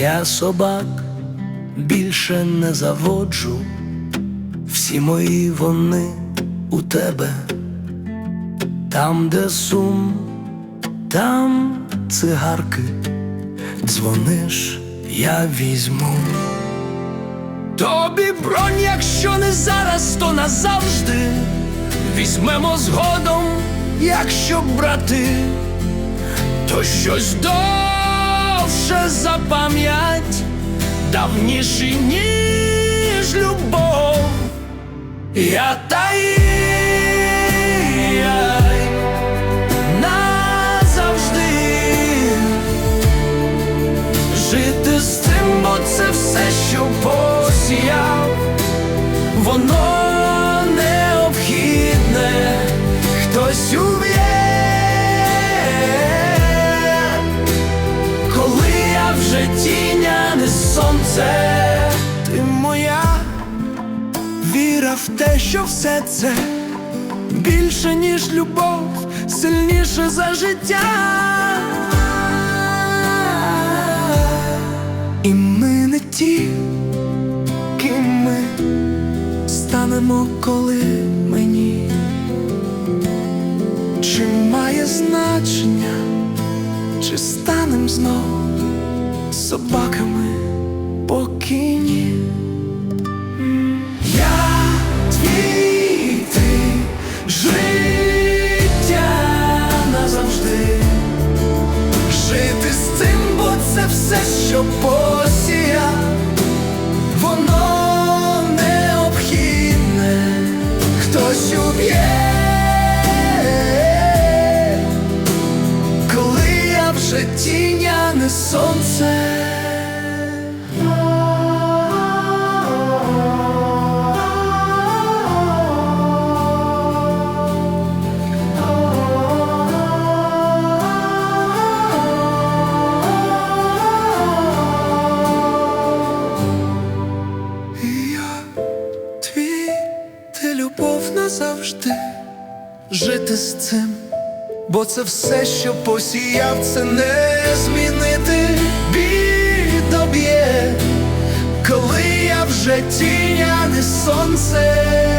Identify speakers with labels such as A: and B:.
A: Я собак більше не заводжу, всі мої вони у тебе, там, де сум, там цигарки, дзвониш, я візьму. Тобі бронь, якщо не зараз, то назавжди. Візьмемо згодом, якщо брати, то щось довше за пам'ять, давніший, ніж любов. Я таїй назавжди жити з цим, бо це все, що посіяв, воно необхідне, хтось уб'є, сонце, ти моя віра в те, що все це більше, ніж любов, сильніше за життя. І ми не ті, ким ми станемо, коли мені. Чи має значення, чи станем знов собаками покійні? Я твій ти життя назавжди жити з цим, бо це все, що посія, воно необхідне, хтось уб'є, коли я вже тіня, не сонце. Ти любов назавжди жити з цим, бо це все, що посіяв, це не змінити біль доб'є, коли я вже тіня, не сонце.